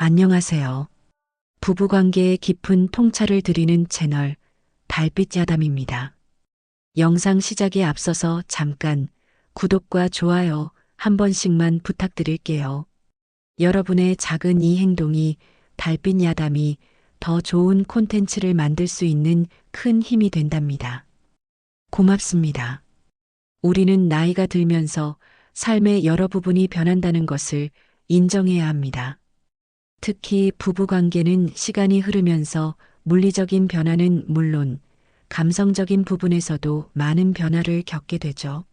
안녕하세요. 부부관계의 깊은 통찰을 드리는 채널 달빛 야담입니다. 영상 시작에 앞서서 잠깐 구독과 좋아요 한 번씩만 부탁드릴게요. 여러분의 작은 이 행동이 달빛 야담이 더 좋은 콘텐츠를 만들 수 있는 큰 힘이 된답니다. 고맙습니다. 우리는 나이가 들면서 삶의 여러 부분이 변한다는 것을 인정해야 합니다. 특히 부부 관계는 시간이 흐르면서 물리적인 변화는 물론 감성적인 부분에서도 많은 변화를 겪게 되죠.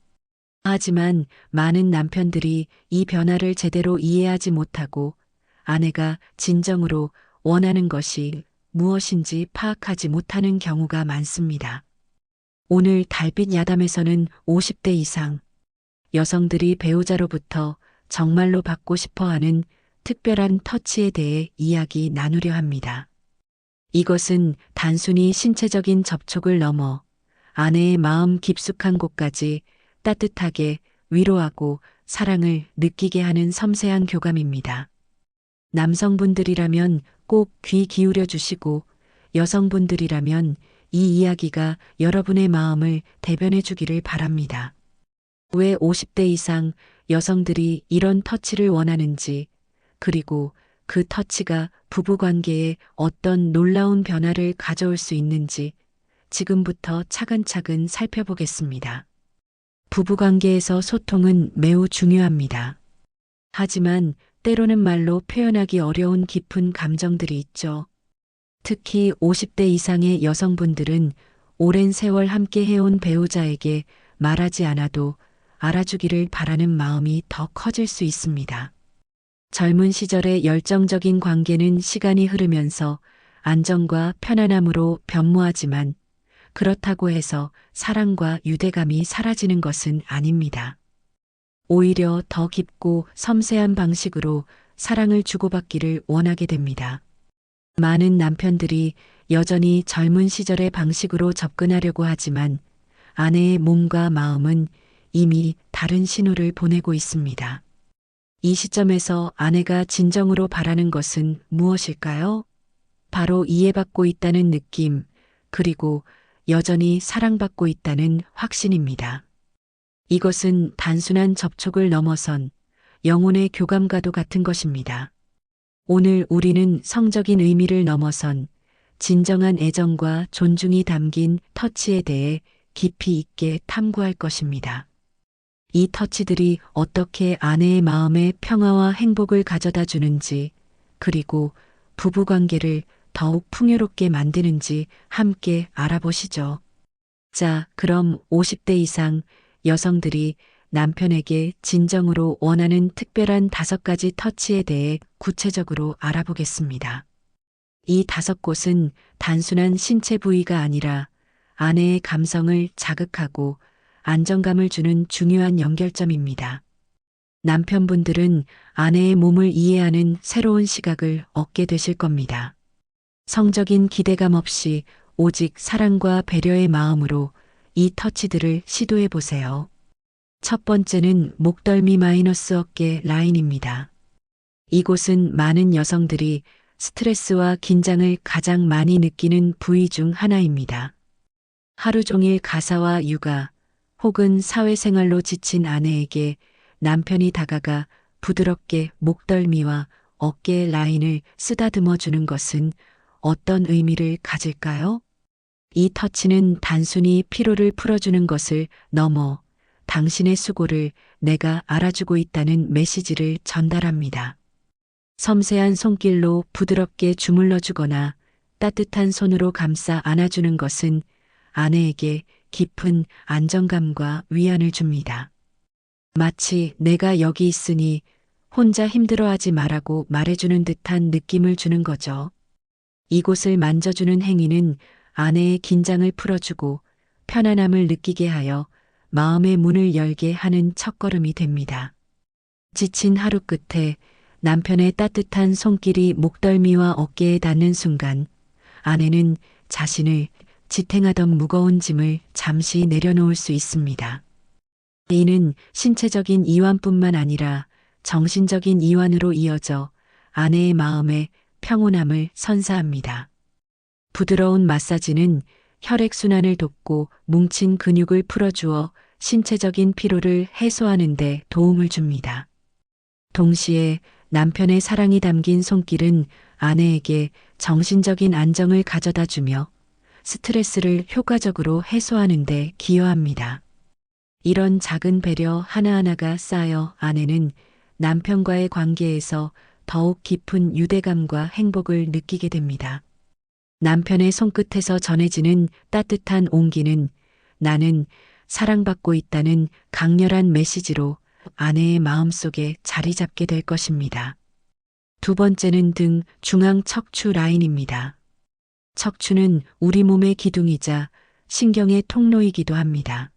하지만 많은 남편들이 이 변화를 제대로 이해하지 못하고 아내가 진정으로 원하는 것이 무엇인지 파악하지 못하는 경우가 많습니다. 오늘 달빛 야담에서는 50대 이상 여성들이 배우자로부터 정말로 받고 싶어 하는 특별한 터치에 대해 이야기 나누려 합니다. 이것은 단순히 신체적인 접촉을 넘어 아내의 마음 깊숙한 곳까지 따뜻하게 위로하고 사랑을 느끼게 하는 섬세한 교감입니다. 남성분들이라면 꼭 귀 기울여 주시고 여성분들이라면 이 이야기가 여러분의 마음을 대변해 주기를 바랍니다. 왜 50대 이상 여성들이 이런 터치를 원하는지, 그리고 그 터치가 부부 관계에 어떤 놀라운 변화를 가져올 수 있는지 지금부터 차근차근 살펴보겠습니다. 부부 관계에서 소통은 매우 중요합니다. 하지만 때로는 말로 표현하기 어려운 깊은 감정들이 있죠. 특히 50대 이상의 여성분들은 오랜 세월 함께 해온 배우자에게 말하지 않아도 알아주기를 바라는 마음이 더 커질 수 있습니다. 젊은 시절의 열정적인 관계는 시간이 흐르면서 안정과 편안함으로 변모하지만 그렇다고 해서 사랑과 유대감이 사라지는 것은 아닙니다. 오히려 더 깊고 섬세한 방식으로 사랑을 주고받기를 원하게 됩니다. 많은 남편들이 여전히 젊은 시절의 방식으로 접근하려고 하지만 아내의 몸과 마음은 이미 다른 신호를 보내고 있습니다. 이 시점에서 아내가 진정으로 바라는 것은 무엇일까요? 바로 이해받고 있다는 느낌, 그리고 여전히 사랑받고 있다는 확신입니다. 이것은 단순한 접촉을 넘어선 영혼의 교감과도 같은 것입니다. 오늘 우리는 성적인 의미를 넘어선 진정한 애정과 존중이 담긴 터치에 대해 깊이 있게 탐구할 것입니다. 이 터치들이 어떻게 아내의 마음에 평화와 행복을 가져다 주는지, 그리고 부부 관계를 더욱 풍요롭게 만드는지 함께 알아보시죠. 자, 그럼 50대 이상 여성들이 남편에게 진정으로 원하는 특별한 다섯 가지 터치에 대해 구체적으로 알아보겠습니다. 이 다섯 곳은 단순한 신체 부위가 아니라 아내의 감성을 자극하고 안정감을 주는 중요한 연결점입니다. 남편분들은 아내의 몸을 이해하는 새로운 시각을 얻게 되실 겁니다. 성적인 기대감 없이 오직 사랑과 배려의 마음으로 이 터치들을 시도해 보세요. 첫 번째는 목덜미 마이너스 어깨 라인입니다. 이곳은 많은 여성들이 스트레스와 긴장을 가장 많이 느끼는 부위 중 하나입니다. 하루 종일 가사와 육아 혹은 사회생활로 지친 아내에게 남편이 다가가 부드럽게 목덜미와 어깨 라인을 쓰다듬어 주는 것은 어떤 의미를 가질까요? 이 터치는 단순히 피로를 풀어주는 것을 넘어 당신의 수고를 내가 알아주고 있다는 메시지를 전달합니다. 섬세한 손길로 부드럽게 주물러 주거나 따뜻한 손으로 감싸 안아주는 것은 아내에게 깊은 안정감과 위안을 줍니다. 마치 내가 여기 있으니 혼자 힘들어하지 말라고 말해주는 듯한 느낌을 주는 거죠. 이곳을 만져주는 행위는 아내의 긴장을 풀어주고 편안함을 느끼게 하여 마음의 문을 열게 하는 첫걸음이 됩니다. 지친 하루 끝에 남편의 따뜻한 손길이 목덜미와 어깨에 닿는 순간 아내는 자신을 지탱하던 무거운 짐을 잠시 내려놓을 수 있습니다. 이는 신체적인 이완뿐만 아니라 정신적인 이완으로 이어져 아내의 마음에 평온함을 선사합니다. 부드러운 마사지는 혈액순환을 돕고 뭉친 근육을 풀어주어 신체적인 피로를 해소하는 데 도움을 줍니다. 동시에 남편의 사랑이 담긴 손길은 아내에게 정신적인 안정을 가져다 주며 스트레스를 효과적으로 해소하는 데 기여합니다. 이런 작은 배려 하나하나가 쌓여 아내는 남편과의 관계에서 더욱 깊은 유대감과 행복을 느끼게 됩니다. 남편의 손끝에서 전해지는 따뜻한 온기는 나는 사랑받고 있다는 강렬한 메시지로 아내의 마음속에 자리 잡게 될 것입니다. 두 번째는 등 중앙 척추 라인입니다. 척추는 우리 몸의 기둥이자 신경의 통로이기도 합니다.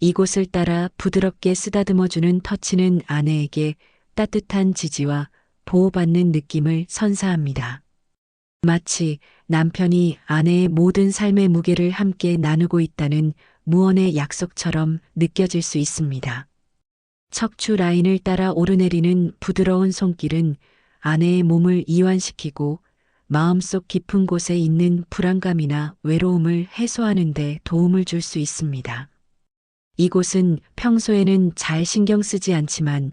이곳을 따라 부드럽게 쓰다듬어주는 터치는 아내에게 따뜻한 지지와 보호받는 느낌을 선사합니다. 마치 남편이 아내의 모든 삶의 무게를 함께 나누고 있다는 무언의 약속처럼 느껴질 수 있습니다. 척추 라인을 따라 오르내리는 부드러운 손길은 아내의 몸을 이완시키고 마음속 깊은 곳에 있는 불안감이나 외로움을 해소하는 데 도움을 줄 수 있습니다. 이곳은 평소에는 잘 신경 쓰지 않지만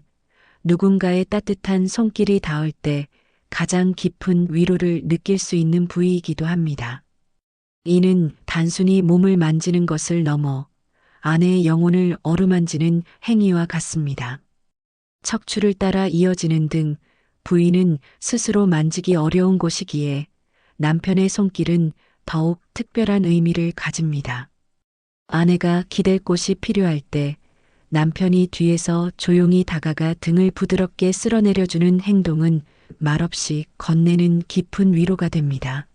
누군가의 따뜻한 손길이 닿을 때 가장 깊은 위로를 느낄 수 있는 부위이기도 합니다. 이는 단순히 몸을 만지는 것을 넘어 아내의 영혼을 어루만지는 행위와 같습니다. 척추를 따라 이어지는 등 부위는 스스로 만지기 어려운 곳이기에 남편의 손길은 더욱 특별한 의미를 가집니다. 아내가 기댈 곳이 필요할 때 남편이 뒤에서 조용히 다가가 등을 부드럽게 쓸어내려주는 행동은 말없이 건네는 깊은 위로가 됩니다.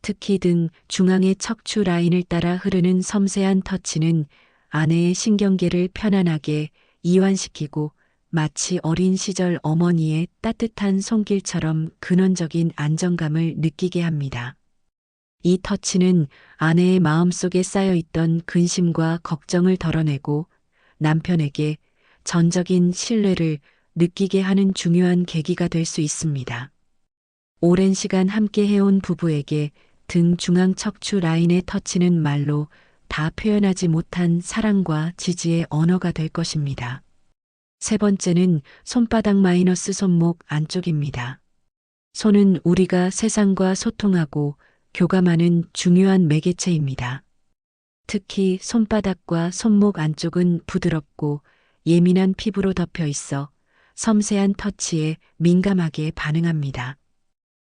특히 등 중앙의 척추 라인을 따라 흐르는 섬세한 터치는 아내의 신경계를 편안하게 이완시키고 마치 어린 시절 어머니의 따뜻한 손길처럼 근원적인 안정감을 느끼게 합니다. 이 터치는 아내의 마음속에 쌓여있던 근심과 걱정을 덜어내고 남편에게 전적인 신뢰를 느끼게 하는 중요한 계기가 될 수 있습니다. 오랜 시간 함께 해온 부부에게 등 중앙 척추 라인의 터치는 말로 다 표현하지 못한 사랑과 지지의 언어가 될 것입니다. 세 번째는 손바닥 마이너스 손목 안쪽입니다. 손은 우리가 세상과 소통하고 교감하는 중요한 매개체입니다. 특히 손바닥과 손목 안쪽은 부드럽고 예민한 피부로 덮여 있어 섬세한 터치에 민감하게 반응합니다.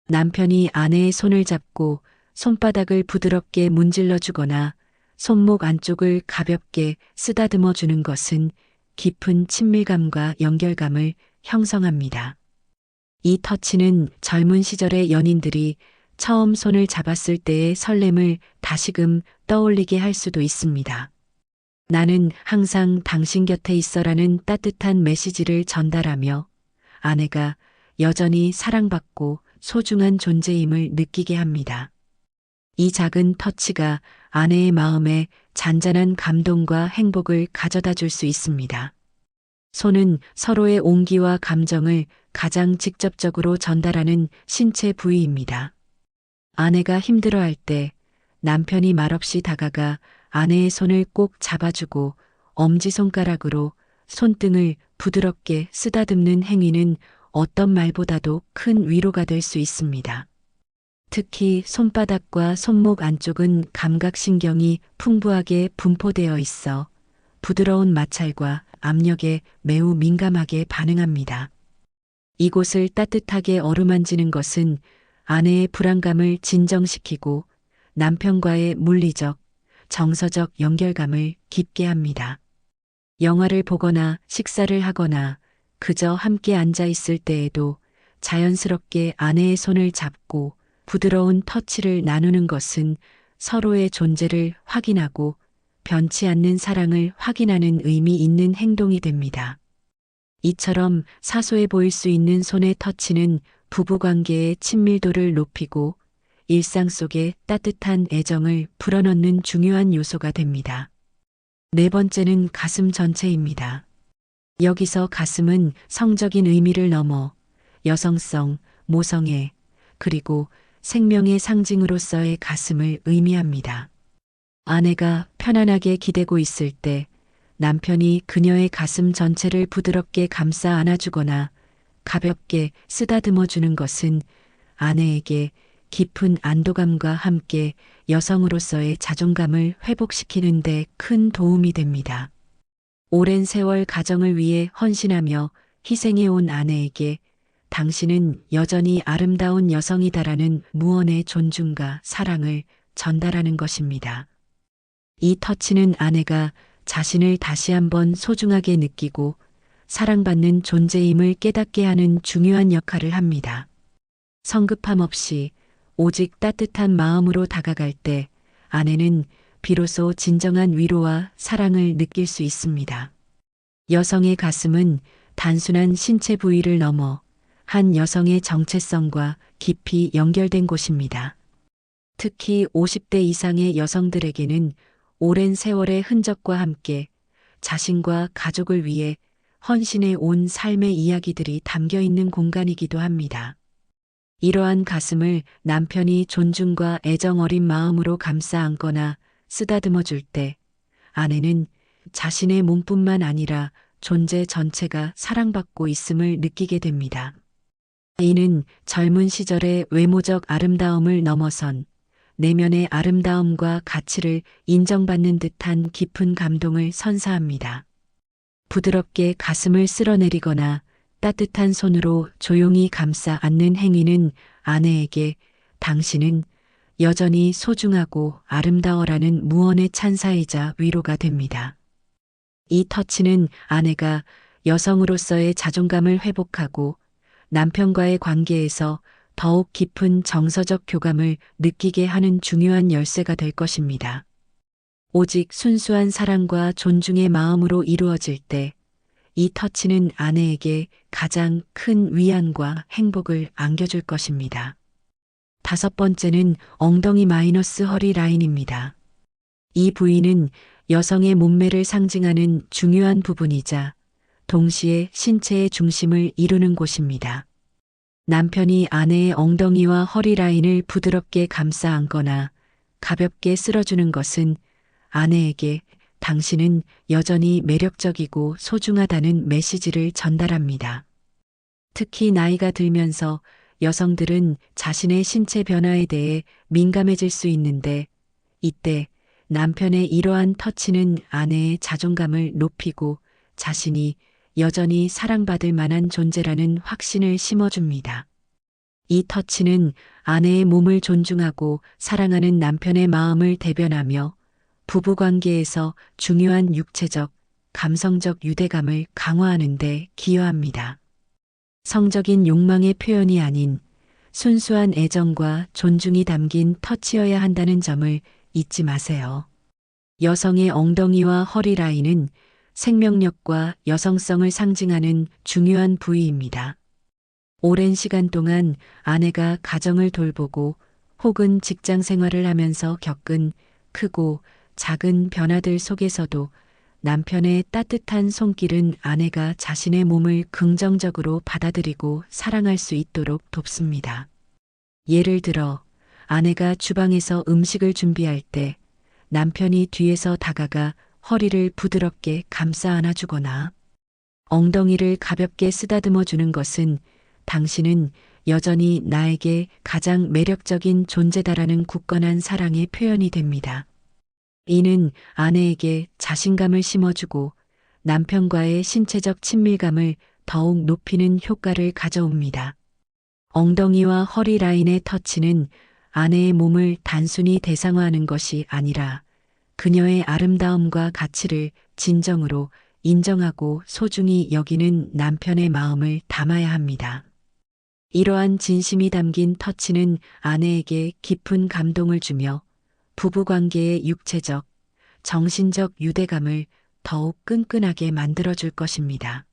남편이 아내의 손을 잡고 손바닥을 부드럽게 문질러 주거나 손목 안쪽을 가볍게 쓰다듬어 주는 것은 깊은 친밀감과 연결감을 형성합니다. 이 터치는 젊은 시절의 연인들이 처음 손을 잡았을 때의 설렘을 다시금 떠올리게 할 수도 있습니다. 나는 항상 당신 곁에 있어라는 따뜻한 메시지를 전달하며 아내가 여전히 사랑받고 소중한 존재임을 느끼게 합니다. 이 작은 터치가 아내의 마음에 잔잔한 감동과 행복을 가져다 줄 수 있습니다. 손은 서로의 온기와 감정을 가장 직접적으로 전달하는 신체 부위입니다. 아내가 힘들어할 때 남편이 말없이 다가가 아내의 손을 꼭 잡아주고 엄지손가락으로 손등을 부드럽게 쓰다듬는 행위는 어떤 말보다도 큰 위로가 될 수 있습니다. 특히 손바닥과 손목 안쪽은 감각신경이 풍부하게 분포되어 있어 부드러운 마찰과 압력에 매우 민감하게 반응합니다. 이곳을 따뜻하게 어루만지는 것은 아내의 불안감을 진정시키고 남편과의 물리적, 정서적 연결감을 깊게 합니다. 영화를 보거나 식사를 하거나 그저 함께 앉아 있을 때에도 자연스럽게 아내의 손을 잡고 부드러운 터치를 나누는 것은 서로의 존재를 확인하고 변치 않는 사랑을 확인하는 의미 있는 행동이 됩니다. 이처럼 사소해 보일 수 있는 손의 터치는 부부관계의 친밀도를 높이고 일상 속에 따뜻한 애정을 불어넣는 중요한 요소가 됩니다. 네 번째는 가슴 전체입니다. 여기서 가슴은 성적인 의미를 넘어 여성성, 모성애, 그리고 생명의 상징으로서의 가슴을 의미합니다. 아내가 편안하게 기대고 있을 때 남편이 그녀의 가슴 전체를 부드럽게 감싸 안아주거나 가볍게 쓰다듬어 주는 것은 아내에게 깊은 안도감과 함께 여성으로서의 자존감을 회복시키는데 큰 도움이 됩니다. 오랜 세월 가정을 위해 헌신하며 희생해온 아내에게 당신은 여전히 아름다운 여성이다라는 무언의 존중과 사랑을 전달하는 것입니다. 이 터치는 아내가 자신을 다시 한번 소중하게 느끼고 사랑받는 존재임을 깨닫게 하는 중요한 역할을 합니다. 성급함 없이 오직 따뜻한 마음으로 다가갈 때 아내는 비로소 진정한 위로와 사랑을 느낄 수 있습니다. 여성의 가슴은 단순한 신체 부위를 넘어 한 여성의 정체성과 깊이 연결된 곳입니다. 특히 50대 이상의 여성들에게는 오랜 세월의 흔적과 함께 자신과 가족을 위해 헌신해 온 삶의 이야기들이 담겨 있는 공간이기도 합니다. 이러한 가슴을 남편이 존중과 애정 어린 마음으로 감싸 안거나 쓰다듬어 줄 때 아내는 자신의 몸뿐만 아니라 존재 전체가 사랑받고 있음을 느끼게 됩니다. 이는 젊은 시절의 외모적 아름다움을 넘어선 내면의 아름다움과 가치를 인정받는 듯한 깊은 감동을 선사합니다. 부드럽게 가슴을 쓸어내리거나 따뜻한 손으로 조용히 감싸 안는 행위는 아내에게 당신은 여전히 소중하고 아름다워라는 무언의 찬사이자 위로가 됩니다. 이 터치는 아내가 여성으로서의 자존감을 회복하고 남편과의 관계에서 더욱 깊은 정서적 교감을 느끼게 하는 중요한 열쇠가 될 것입니다. 오직 순수한 사랑과 존중의 마음으로 이루어질 때 이 터치는 아내에게 가장 큰 위안과 행복을 안겨줄 것입니다. 다섯 번째는 엉덩이 마이너스 허리 라인입니다. 이 부위는 여성의 몸매를 상징하는 중요한 부분이자 동시에 신체의 중심을 이루는 곳입니다. 남편이 아내의 엉덩이와 허리 라인을 부드럽게 감싸 안거나 가볍게 쓸어주는 것은 아내에게 당신은 여전히 매력적이고 소중하다는 메시지를 전달합니다. 특히 나이가 들면서 여성들은 자신의 신체 변화에 대해 민감해질 수 있는데 이때 남편의 이러한 터치는 아내의 자존감을 높이고 자신이 여전히 사랑받을 만한 존재라는 확신을 심어줍니다. 이 터치는 아내의 몸을 존중하고 사랑하는 남편의 마음을 대변하며 부부 관계에서 중요한 육체적, 감성적 유대감을 강화하는 데 기여합니다. 성적인 욕망의 표현이 아닌 순수한 애정과 존중이 담긴 터치여야 한다는 점을 잊지 마세요. 여성의 엉덩이와 허리 라인은 생명력과 여성성을 상징하는 중요한 부위입니다. 오랜 시간 동안 아내가 가정을 돌보고 혹은 직장 생활을 하면서 겪은 크고 작은 변화들 속에서도 남편의 따뜻한 손길은 아내가 자신의 몸을 긍정적으로 받아들이고 사랑할 수 있도록 돕습니다. 예를 들어 아내가 주방에서 음식을 준비할 때 남편이 뒤에서 다가가 허리를 부드럽게 감싸 안아주거나 엉덩이를 가볍게 쓰다듬어 주는 것은 당신은 여전히 나에게 가장 매력적인 존재다라는 굳건한 사랑의 표현이 됩니다. 이는 아내에게 자신감을 심어주고 남편과의 신체적 친밀감을 더욱 높이는 효과를 가져옵니다. 엉덩이와 허리 라인의 터치는 아내의 몸을 단순히 대상화하는 것이 아니라 그녀의 아름다움과 가치를 진정으로 인정하고 소중히 여기는 남편의 마음을 담아야 합니다. 이러한 진심이 담긴 터치는 아내에게 깊은 감동을 주며 부부관계의 육체적, 정신적 유대감을 더욱 끈끈하게 만들어줄 것입니다.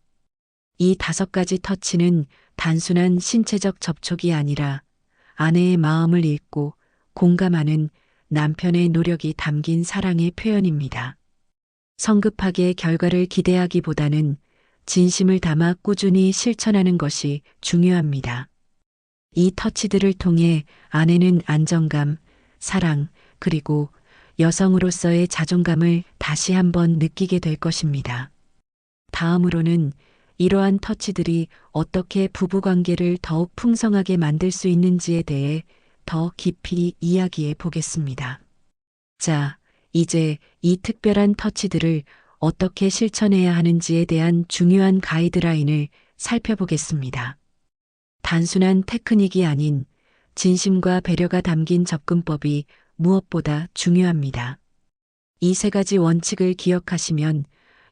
이 다섯 가지 터치는 단순한 신체적 접촉이 아니라 아내의 마음을 읽고 공감하는 남편의 노력이 담긴 사랑의 표현입니다. 성급하게 결과를 기대하기보다는 진심을 담아 꾸준히 실천하는 것이 중요합니다. 이 터치들을 통해 아내는 안정감, 사랑, 그리고 여성으로서의 자존감을 다시 한번 느끼게 될 것입니다. 다음으로는 이러한 터치들이 어떻게 부부관계를 더욱 풍성하게 만들 수 있는지에 대해 더 깊이 이야기해 보겠습니다. 자, 이제 이 특별한 터치들을 어떻게 실천해야 하는지에 대한 중요한 가이드라인을 살펴보겠습니다. 단순한 테크닉이 아닌 진심과 배려가 담긴 접근법이 무엇보다 중요합니다. 이 세 가지 원칙을 기억하시면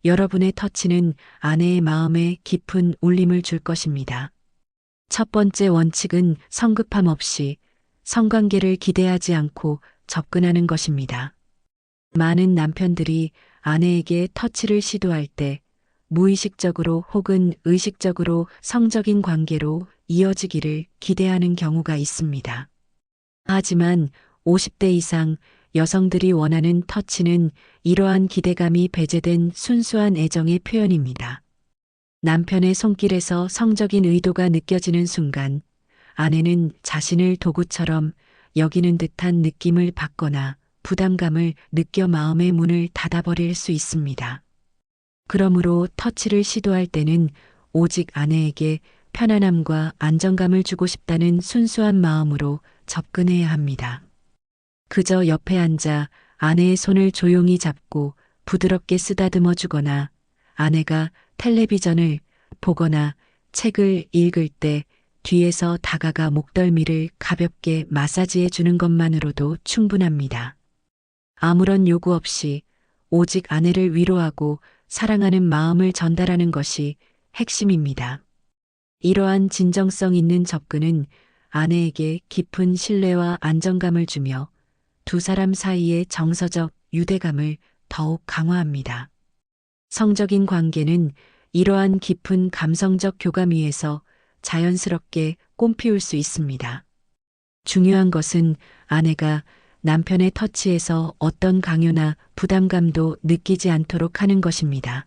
여러분의 터치는 아내의 마음에 깊은 울림을 줄 것입니다. 첫 번째 원칙은 성급함 없이 성관계를 기대하지 않고 접근하는 것입니다. 많은 남편들이 아내에게 터치를 시도할 때 무의식적으로 혹은 의식적으로 성적인 관계로 이어지기를 기대하는 경우가 있습니다. 하지만 50대 이상 여성들이 원하는 터치는 이러한 기대감이 배제된 순수한 애정의 표현입니다. 남편의 손길에서 성적인 의도가 느껴지는 순간 아내는 자신을 도구처럼 여기는 듯한 느낌을 받거나 부담감을 느껴 마음의 문을 닫아버릴 수 있습니다. 그러므로 터치를 시도할 때는 오직 아내에게 편안함과 안정감을 주고 싶다는 순수한 마음으로 접근해야 합니다. 그저 옆에 앉아 아내의 손을 조용히 잡고 부드럽게 쓰다듬어 주거나 아내가 텔레비전을 보거나 책을 읽을 때 뒤에서 다가가 목덜미를 가볍게 마사지해 주는 것만으로도 충분합니다. 아무런 요구 없이 오직 아내를 위로하고 사랑하는 마음을 전달하는 것이 핵심입니다. 이러한 진정성 있는 접근은 아내에게 깊은 신뢰와 안정감을 주며 두 사람 사이의 정서적 유대감을 더욱 강화합니다. 성적인 관계는 이러한 깊은 감성적 교감 위에서 자연스럽게 꽃피울 수 있습니다. 중요한 것은 아내가 남편의 터치에서 어떤 강요나 부담감도 느끼지 않도록 하는 것입니다.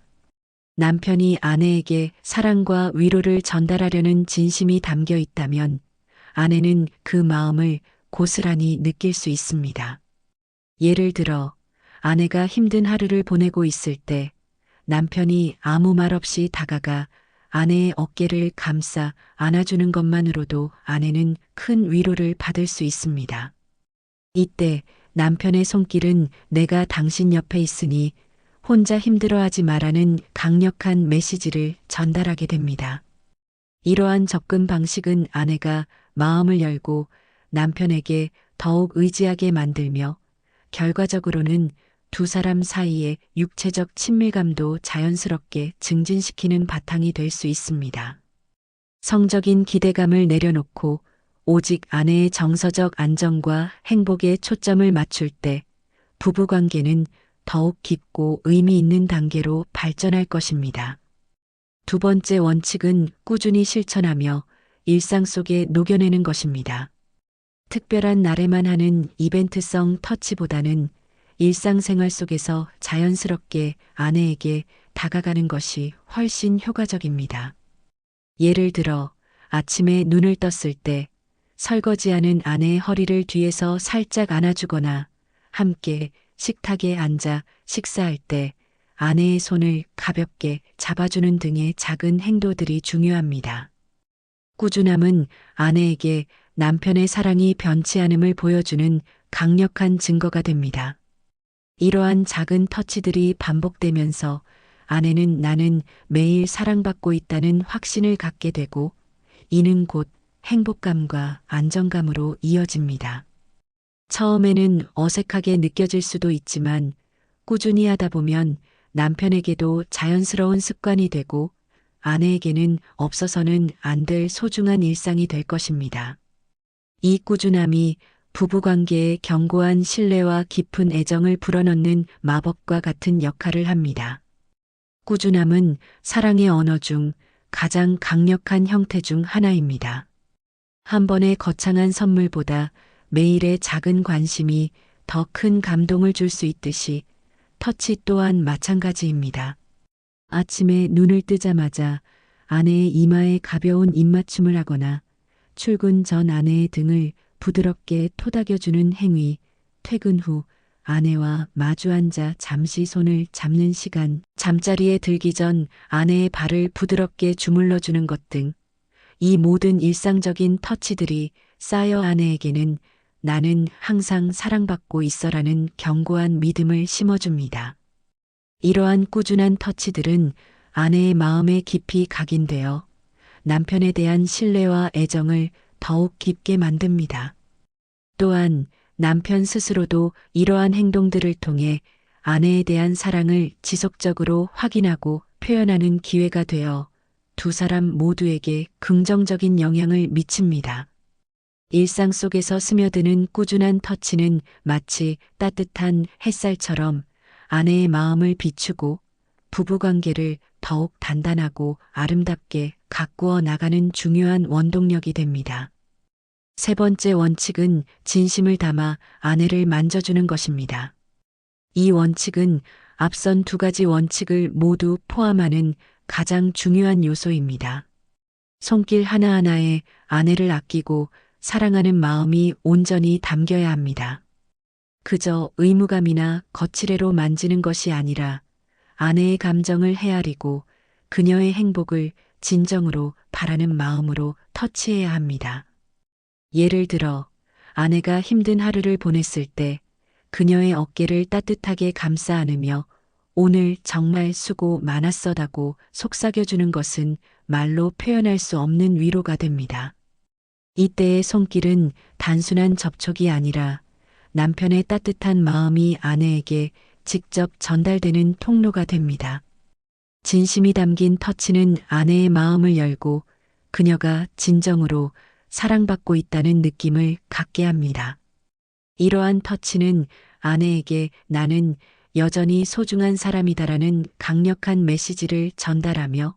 남편이 아내에게 사랑과 위로를 전달하려는 진심이 담겨 있다면 아내는 그 마음을 고스란히 느낄 수 있습니다. 예를 들어 아내가 힘든 하루를 보내고 있을 때 남편이 아무 말 없이 다가가 아내의 어깨를 감싸 안아주는 것만으로도 아내는 큰 위로를 받을 수 있습니다. 이때 남편의 손길은 내가 당신 옆에 있으니 혼자 힘들어하지 말라는 강력한 메시지를 전달하게 됩니다. 이러한 접근 방식은 아내가 마음을 열고 남편에게 더욱 의지하게 만들며 결과적으로는 두 사람 사이의 육체적 친밀감도 자연스럽게 증진시키는 바탕이 될 수 있습니다. 성적인 기대감을 내려놓고 오직 아내의 정서적 안정과 행복에 초점을 맞출 때 부부 관계는 더욱 깊고 의미 있는 단계로 발전할 것입니다. 두 번째 원칙은 꾸준히 실천하며 일상 속에 녹여내는 것입니다. 특별한 날에만 하는 이벤트성 터치보다는 일상생활 속에서 자연스럽게 아내에게 다가가는 것이 훨씬 효과적입니다. 예를 들어 아침에 눈을 떴을 때 설거지하는 아내의 허리를 뒤에서 살짝 안아주거나 함께 식탁에 앉아 식사할 때 아내의 손을 가볍게 잡아주는 등의 작은 행동들이 중요합니다. 꾸준함은 아내에게 남편의 사랑이 변치 않음을 보여주는 강력한 증거가 됩니다. 이러한 작은 터치들이 반복되면서 아내는 나는 매일 사랑받고 있다는 확신을 갖게 되고 이는 곧 행복감과 안정감으로 이어집니다. 처음에는 어색하게 느껴질 수도 있지만 꾸준히 하다 보면 남편에게도 자연스러운 습관이 되고 아내에게는 없어서는 안 될 소중한 일상이 될 것입니다. 이 꾸준함이 부부관계에 견고한 신뢰와 깊은 애정을 불어넣는 마법과 같은 역할을 합니다. 꾸준함은 사랑의 언어 중 가장 강력한 형태 중 하나입니다. 한 번의 거창한 선물보다 매일의 작은 관심이 더 큰 감동을 줄 수 있듯이 터치 또한 마찬가지입니다. 아침에 눈을 뜨자마자 아내의 이마에 가벼운 입맞춤을 하거나 출근 전 아내의 등을 부드럽게 토닥여주는 행위, 퇴근 후 아내와 마주 앉아 잠시 손을 잡는 시간, 잠자리에 들기 전 아내의 발을 부드럽게 주물러 주는 것 등, 이 모든 일상적인 터치들이 쌓여 아내에게는 나는 항상 사랑받고 있어라는 견고한 믿음을 심어줍니다. 이러한 꾸준한 터치들은 아내의 마음에 깊이 각인되어 남편에 대한 신뢰와 애정을 더욱 깊게 만듭니다. 또한 남편 스스로도 이러한 행동들을 통해 아내에 대한 사랑을 지속적으로 확인하고 표현하는 기회가 되어 두 사람 모두에게 긍정적인 영향을 미칩니다. 일상 속에서 스며드는 꾸준한 터치는 마치 따뜻한 햇살처럼 아내의 마음을 비추고 부부관계를 더욱 단단하고 아름답게 가꾸어 나가는 중요한 원동력이 됩니다. 세 번째 원칙은 진심을 담아 아내를 만져주는 것입니다. 이 원칙은 앞선 두 가지 원칙을 모두 포함하는 가장 중요한 요소입니다. 손길 하나하나에 아내를 아끼고 사랑하는 마음이 온전히 담겨야 합니다. 그저 의무감이나 거칠애로 만지는 것이 아니라 아내의 감정을 헤아리고 그녀의 행복을 진정으로 바라는 마음으로 터치해야 합니다. 예를 들어 아내가 힘든 하루를 보냈을 때 그녀의 어깨를 따뜻하게 감싸 안으며 오늘 정말 수고 많았어다고 속삭여주는 것은 말로 표현할 수 없는 위로가 됩니다. 이때의 손길은 단순한 접촉이 아니라 남편의 따뜻한 마음이 아내에게 직접 전달되는 통로가 됩니다. 진심이 담긴 터치는 아내의 마음을 열고 그녀가 진정으로 사랑받고 있다는 느낌을 갖게 합니다. 이러한 터치는 아내에게 나는 여전히 소중한 사람이다라는 강력한 메시지를 전달하며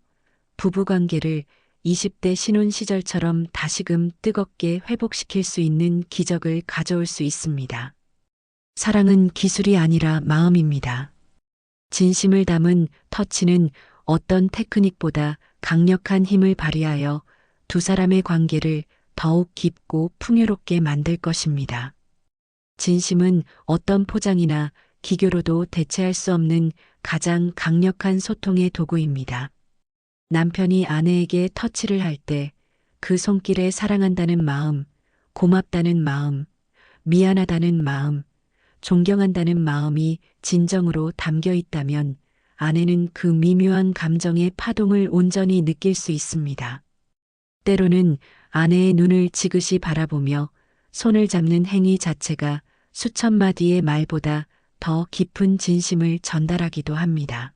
부부관계를 20대 신혼 시절처럼 다시금 뜨겁게 회복시킬 수 있는 기적을 가져올 수 있습니다. 사랑은 기술이 아니라 마음입니다. 진심을 담은 터치는 어떤 테크닉보다 강력한 힘을 발휘하여 두 사람의 관계를 더욱 깊고 풍요롭게 만들 것입니다. 진심은 어떤 포장이나 기교로도 대체할 수 없는 가장 강력한 소통의 도구입니다. 남편이 아내에게 터치를 할 때 그 손길에 사랑한다는 마음, 고맙다는 마음, 미안하다는 마음, 존경한다는 마음이 진정으로 담겨 있다면 아내는 그 미묘한 감정의 파동을 온전히 느낄 수 있습니다. 때로는 아내의 눈을 지그시 바라보며 손을 잡는 행위 자체가 수천 마디의 말보다 더 깊은 진심을 전달하기도 합니다.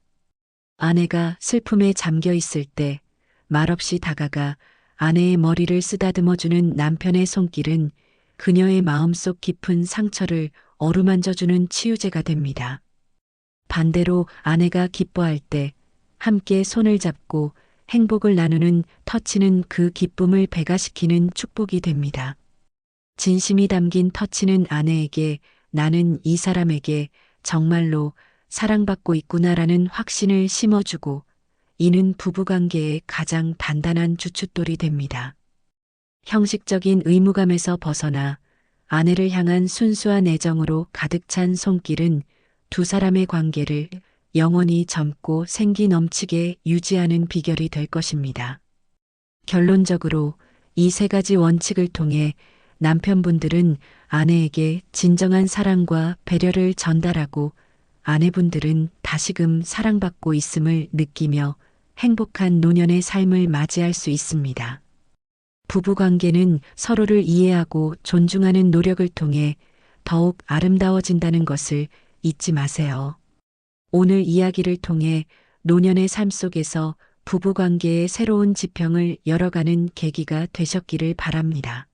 아내가 슬픔에 잠겨 있을 때 말없이 다가가 아내의 머리를 쓰다듬어주는 남편의 손길은 그녀의 마음속 깊은 상처를 어루만져주는 치유제가 됩니다. 반대로 아내가 기뻐할 때 함께 손을 잡고 행복을 나누는 터치는 그 기쁨을 배가시키는 축복이 됩니다. 진심이 담긴 터치는 아내에게 나는 이 사람에게 정말로 사랑받고 있구나라는 확신을 심어주고 이는 부부관계의 가장 단단한 주춧돌이 됩니다. 형식적인 의무감에서 벗어나 아내를 향한 순수한 애정으로 가득 찬 손길은 두 사람의 관계를 영원히 젊고 생기 넘치게 유지하는 비결이 될 것입니다. 결론적으로 이 세 가지 원칙을 통해 남편분들은 아내에게 진정한 사랑과 배려를 전달하고 아내분들은 다시금 사랑받고 있음을 느끼며 행복한 노년의 삶을 맞이할 수 있습니다. 부부관계는 서로를 이해하고 존중하는 노력을 통해 더욱 아름다워진다는 것을 잊지 마세요. 오늘 이야기를 통해 노년의 삶 속에서 부부관계의 새로운 지평을 열어가는 계기가 되셨기를 바랍니다.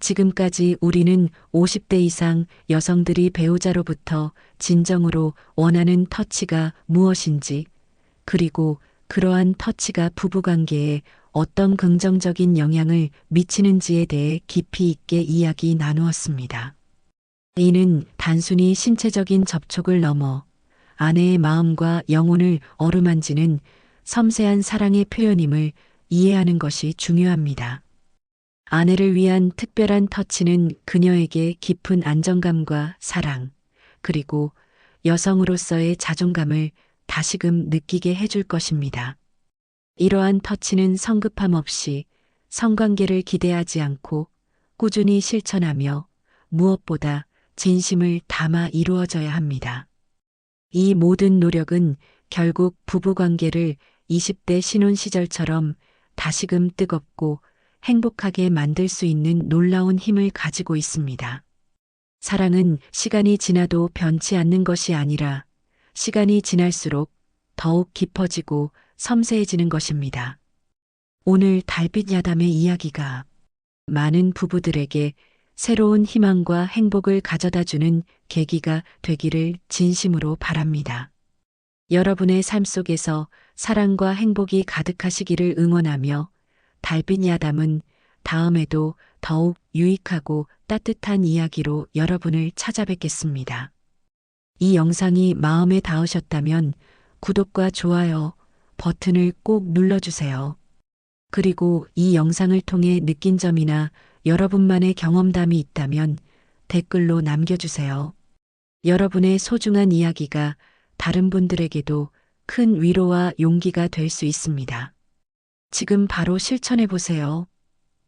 지금까지 우리는 50대 이상 여성들이 배우자로부터 진정으로 원하는 터치가 무엇인지, 그리고 그러한 터치가 부부관계에 어떤 긍정적인 영향을 미치는지에 대해 깊이 있게 이야기 나누었습니다. 이는 단순히 신체적인 접촉을 넘어 아내의 마음과 영혼을 어루만지는 섬세한 사랑의 표현임을 이해하는 것이 중요합니다. 아내를 위한 특별한 터치는 그녀에게 깊은 안정감과 사랑, 그리고 여성으로서의 자존감을 다시금 느끼게 해줄 것입니다. 이러한 터치는 성급함 없이 성관계를 기대하지 않고 꾸준히 실천하며 무엇보다 진심을 담아 이루어져야 합니다. 이 모든 노력은 결국 부부관계를 20대 신혼 시절처럼 다시금 뜨겁고 행복하게 만들 수 있는 놀라운 힘을 가지고 있습니다. 사랑은 시간이 지나도 변치 않는 것이 아니라 시간이 지날수록 더욱 깊어지고 섬세해지는 것입니다. 오늘 달빛 야담의 이야기가 많은 부부들에게 새로운 희망과 행복을 가져다 주는 계기가 되기를 진심으로 바랍니다. 여러분의 삶 속에서 사랑과 행복이 가득하시기를 응원하며 달빛 야담은 다음에도 더욱 유익하고 따뜻한 이야기로 여러분을 찾아뵙겠습니다. 이 영상이 마음에 닿으셨다면 구독과 좋아요 버튼을 꼭 눌러주세요. 그리고 이 영상을 통해 느낀 점이나 여러분만의 경험담이 있다면 댓글로 남겨주세요. 여러분의 소중한 이야기가 다른 분들에게도 큰 위로와 용기가 될 수 있습니다. 지금 바로 실천해 보세요.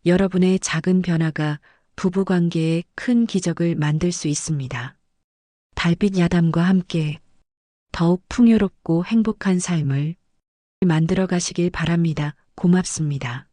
여러분의 작은 변화가 부부 관계에 큰 기적을 만들 수 있습니다. 달빛 야담과 함께 더욱 풍요롭고 행복한 삶을 만들어 가시길 바랍니다. 고맙습니다.